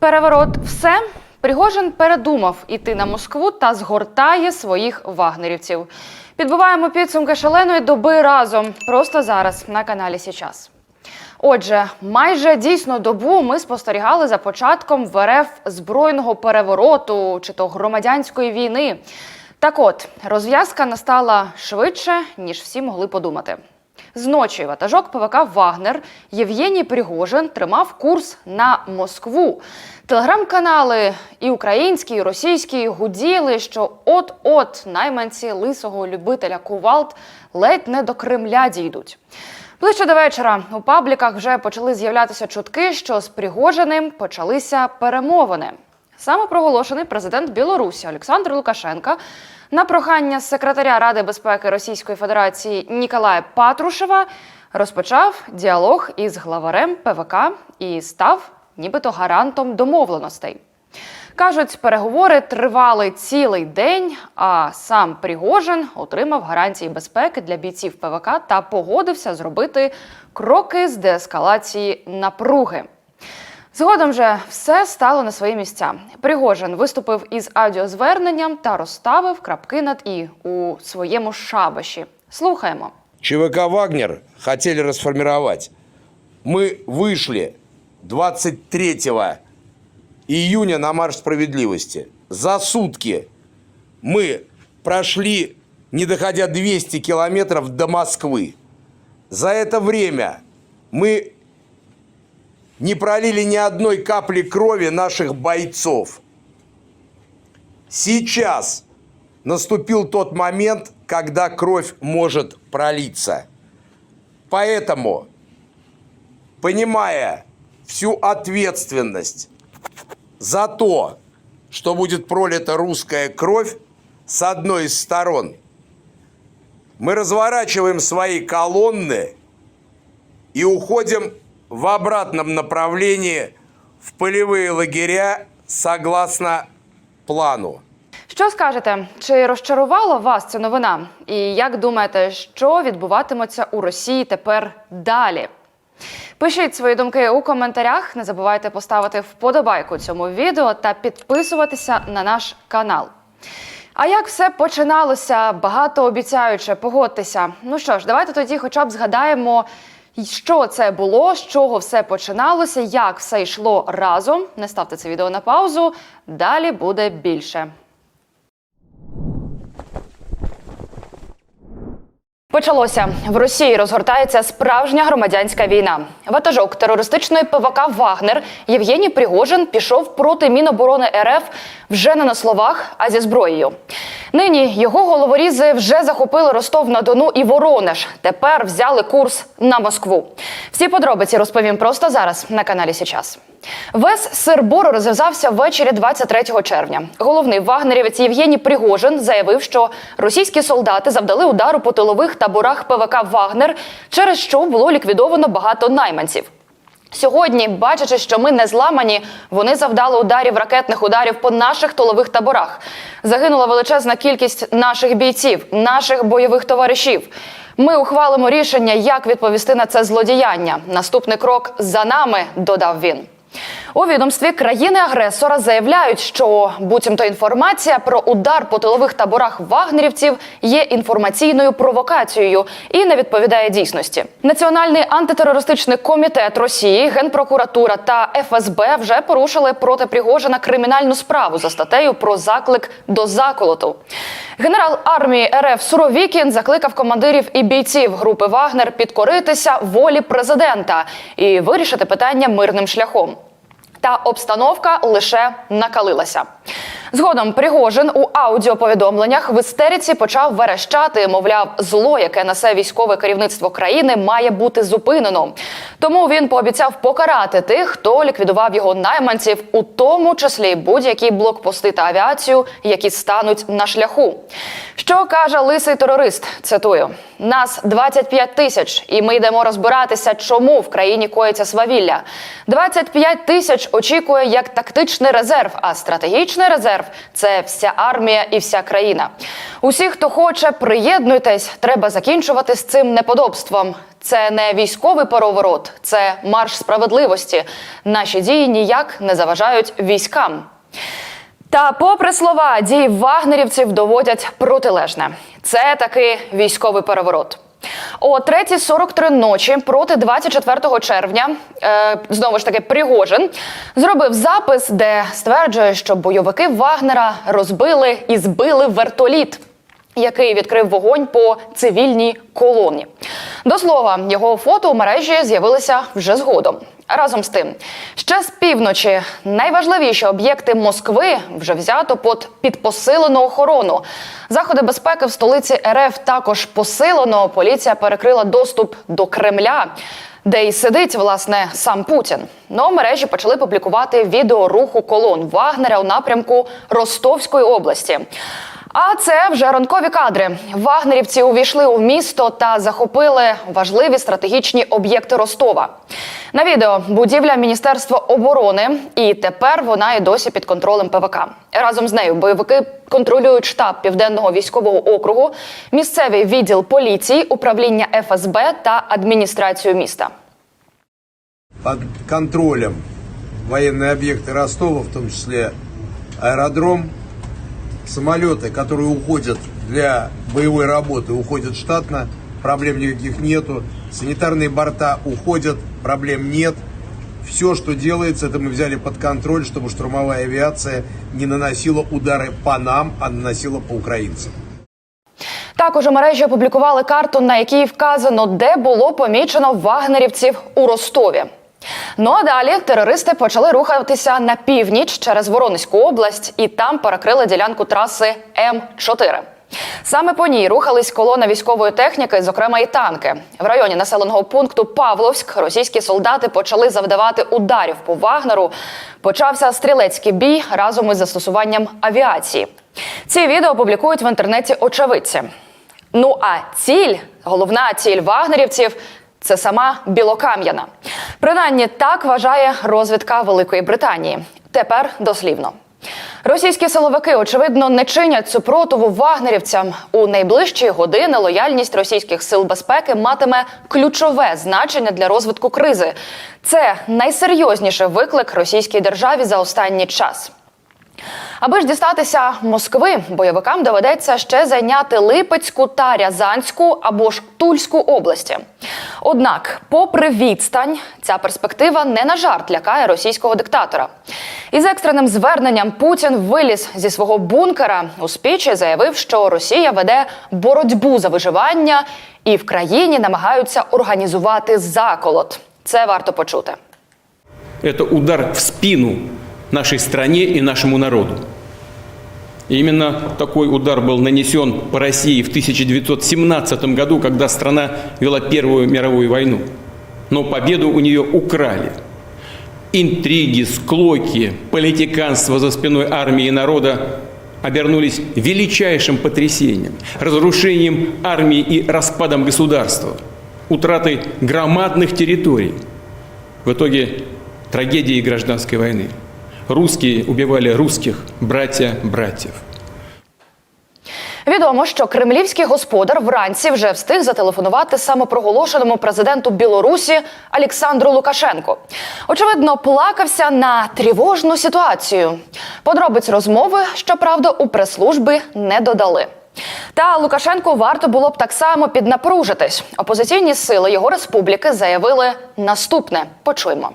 Переворот все. Пригожин передумав іти на Москву та згортає своїх вагнерівців. Підбиваємо підсумки шаленої доби разом. Просто зараз на каналі Січас. Отже, майже дійсно добу ми спостерігали за початком в РФ збройного перевороту чи то громадянської війни. Так от, розв'язка настала швидше, ніж всі могли подумати. Зночі ватажок ПВК Вагнер Євгеній Пригожин тримав курс на Москву. Телеграм-канали і українські, і російські гуділи, що от-от найманці лисого любителя кувалд ледь не до Кремля дійдуть. Ближче до вечора у пабліках вже почали з'являтися чутки, що з Пригожиним почалися перемовини. Саме проголошений президент Білорусі Олександр Лукашенка на прохання секретаря Ради безпеки Російської Федерації Ніколая Патрушева розпочав діалог із главарем ПВК і став нібито гарантом домовленостей. Кажуть, переговори тривали цілий день, а сам Пригожин отримав гарантії безпеки для бійців ПВК та погодився зробити кроки з деескалації напруги. Згодом же все стало на свої місця. Пригожин виступив із аудіозверненням та розставив крапки над і у своєму шабаші. Слухаємо. ЧВК «Вагнер» хотели расформировать. Мы вышли 23 июня на марш справедливости. За сутки мы прошли, не доходя 200 километров до Москвы. За это время мы не пролили ни одной капли крови наших бойцов. Сейчас наступил тот момент, когда кровь может пролиться. Поэтому, понимая всю ответственность за то, что будет пролита русская кровь с одной из сторон, мы разворачиваем свои колонны и уходим в обратном направлении в полевые лагеря согласно плану. Що скажете, чи розчарувала вас ця новина? І як думаєте, що відбуватиметься у Росії тепер далі? Пишіть свої думки у коментарях. Не забувайте поставити вподобайку цьому відео та підписуватися на наш канал. А як все починалося, багато обіцяюче, погодьтеся. Ну що ж, давайте тоді, хоча б згадаємо, що це було, з чого все починалося, як все йшло разом. Не ставте це відео на паузу. Далі буде більше. Почалося в Росії розгортається справжня громадянська війна. Ватажок терористичної ПВК Вагнер Євгеній Пригожин пішов проти Міноборони РФ вже не на словах, а зі зброєю. Нині його головорізи вже захопили Ростов на Дону і Воронеж. Тепер взяли курс на Москву. Всі подробиці розповім просто зараз на каналі Січас. Весь сир-бор розв'язався ввечері 23 червня. Головний вагнерівець Євгеній Пригожин заявив, що російські солдати завдали удару по тилових таборах ПВК Вагнер, через що було ліквідовано багато найманців. Сьогодні, бачачи, що ми не зламані, вони завдали ударів ракетних ударів по наших тилових таборах. Загинула величезна кількість наших бійців, наших бойових товаришів. Ми ухвалимо рішення, як відповісти на це злодіяння. Наступний крок за нами, додав він. У відомстві країни-агресора заявляють, що буцімто інформація про удар по тилових таборах вагнерівців є інформаційною провокацією і не відповідає дійсності. Національний антитерористичний комітет Росії, Генпрокуратура та ФСБ вже порушили проти Пригожина кримінальну справу за статтею про заклик до заколоту. Генерал армії РФ Суровікін закликав командирів і бійців групи Вагнер підкоритися волі президента і вирішити питання мирним шляхом. Та обстановка лише накалилася. Згодом Пригожин у аудіоповідомленнях в істериці почав верещати, мовляв, зло, яке несе військове керівництво країни, має бути зупинено. Тому він пообіцяв покарати тих, хто ліквідував його найманців, у тому числі будь-які блокпости та авіацію, які стануть на шляху. Що каже лисий терорист? Цитую: нас 25 тисяч, і ми йдемо розбиратися, чому в країні коїться свавілля. 25 тисяч очікує як тактичний резерв, а стратегічний резерв це вся армія і вся країна. Усі, хто хоче, приєднуйтесь. Треба закінчувати з цим неподобством. Це не військовий переворот, це марш справедливості. Наші дії ніяк не заважають військам. Та, попри слова, дії вагнерівців доводять протилежне. Це таки військовий переворот. О 3.43 ночі проти 24 червня е, знову ж таки Пригожин зробив запис, де стверджує, що бойовики Вагнера розбили і збили вертоліт який відкрив вогонь по цивільній колоні. До слова, його фото у мережі з'явилися вже згодом. Разом з тим, ще з півночі найважливіші об'єкти Москви вже взято під, під посилену охорону. Заходи безпеки в столиці РФ також посилено. Поліція перекрила доступ до Кремля. Де й сидить власне сам Путін. Но мережі почали публікувати відео руху колон Вагнера у напрямку Ростовської області. А це вже ранкові кадри. Вагнерівці увійшли у місто та захопили важливі стратегічні об'єкти Ростова. На відео будівля Міністерства оборони, і тепер вона і досі під контролем ПВК. Разом з нею бойовики контролюють штаб південного військового округу, місцевий відділ поліції, управління ФСБ та адміністрацію міста. под контролем военные объекты Ростова, в том числе аэродром, самолеты, которые уходят для боевой работы, уходят штатно, проблем никаких нету, санитарные борта уходят, проблем нет. Все, что делается, это мы взяли под контроль, чтобы штурмовая авиация не наносила удары по нам, а наносила по украинцам. Також у мережі опублікували карту, на якій вказано, де було помічено вагнерівців у Ростові. Ну а далі терористи почали рухатися на північ через Воронезьку область і там перекрили ділянку траси М4. Саме по ній рухались колона військової техніки, зокрема і танки. В районі населеного пункту Павловськ російські солдати почали завдавати ударів по Вагнеру. Почався стрілецький бій разом із застосуванням авіації. Ці відео публікують в інтернеті очевидці. Ну а ціль, головна ціль вагнерівців це сама Білокам'яна. Принаймні так вважає розвідка Великої Британії. Тепер дослівно. Російські силовики, очевидно, не чинять супротиву вагнерівцям. У найближчі години лояльність російських сил безпеки матиме ключове значення для розвитку кризи. Це найсерйозніший виклик російській державі за останній час. Аби ж дістатися Москви, бойовикам доведеться ще зайняти Липецьку та Рязанську або ж Тульську області. Однак, попри відстань, ця перспектива не на жарт лякає російського диктатора. Із екстреним зверненням Путін виліз зі свого бункера у спічі заявив, що Росія веде боротьбу за виживання і в країні намагаються організувати заколот. Це варто почути. это удар в спину нашей стране и нашему народу. И именно такой удар был нанесен по России в 1917 году, когда страна вела Первую мировую войну. Но победу у нее украли. Интриги, склоки, политиканство за спиной армии и народа обернулись величайшим потрясением, разрушением армии и распадом государства, утратой громадных территорий. В итоге трагедии гражданской войны. Русские убивали русских, братья братьев. Відомо, що кремлівський господар вранці вже встиг зателефонувати самопроголошеному президенту Білорусі Олександру Лукашенку. Очевидно, плакався на тривожну ситуацію. Подробиць розмови, щоправда, у прес-службі не додали. Та Лукашенку варто було б так само піднапружитись. Опозиційні сили його республіки заявили наступне. Почуємо.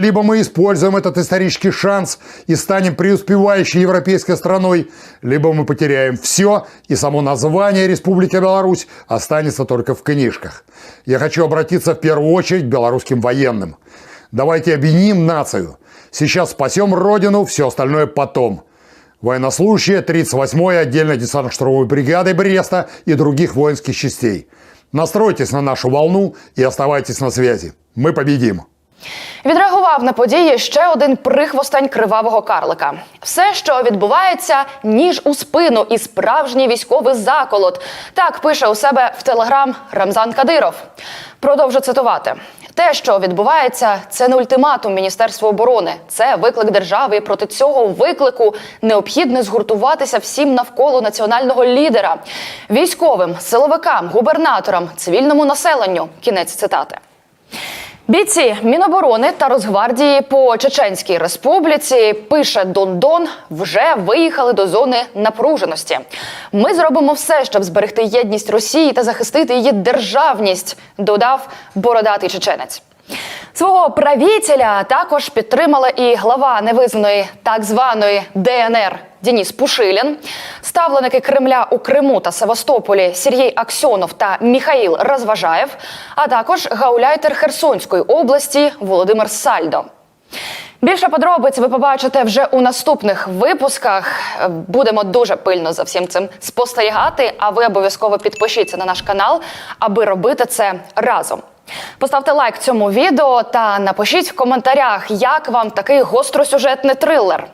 Либо мы используем этот исторический шанс и станем преуспевающей европейской страной, либо мы потеряем все, и само название Республики Беларусь останется только в книжках. Я хочу обратиться в первую очередь к белорусским военным. Давайте объединим нацию. Сейчас спасем Родину, все остальное потом. Военнослужащие 38-й отдельной десантно-штурмовой бригады Бреста и других воинских частей. Настройтесь на нашу волну и оставайтесь на связи. Мы победим! Відреагував на події ще один прихвостень кривавого карлика. Все, що відбувається, ніж у спину і справжній військовий заколот. Так пише у себе в телеграм Рамзан Кадиров. Продовжу цитувати: Те, що відбувається, це не ультиматум Міністерства оборони, це виклик держави. І проти цього виклику необхідно згуртуватися всім навколо національного лідера, військовим, силовикам, губернаторам, цивільному населенню. Кінець цитати. Бійці Міноборони та Росгвардії по Чеченській Республіці пише Дондон, вже виїхали до зони напруженості. Ми зробимо все, щоб зберегти єдність Росії та захистити її державність, додав бородатий чеченець. Свого правителя також підтримала і глава невизнаної так званої ДНР Дініс Пушилін, ставленики Кремля у Криму та Севастополі Сергій Аксьонов та Міхаїл Розважаєв, а також гауляйтер Херсонської області Володимир Сальдо. Більше подробиць ви побачите вже у наступних випусках. Будемо дуже пильно за всім цим спостерігати. А ви обов'язково підпишіться на наш канал, аби робити це разом. Поставте лайк цьому відео та напишіть в коментарях, як вам такий гостросюжетний трилер.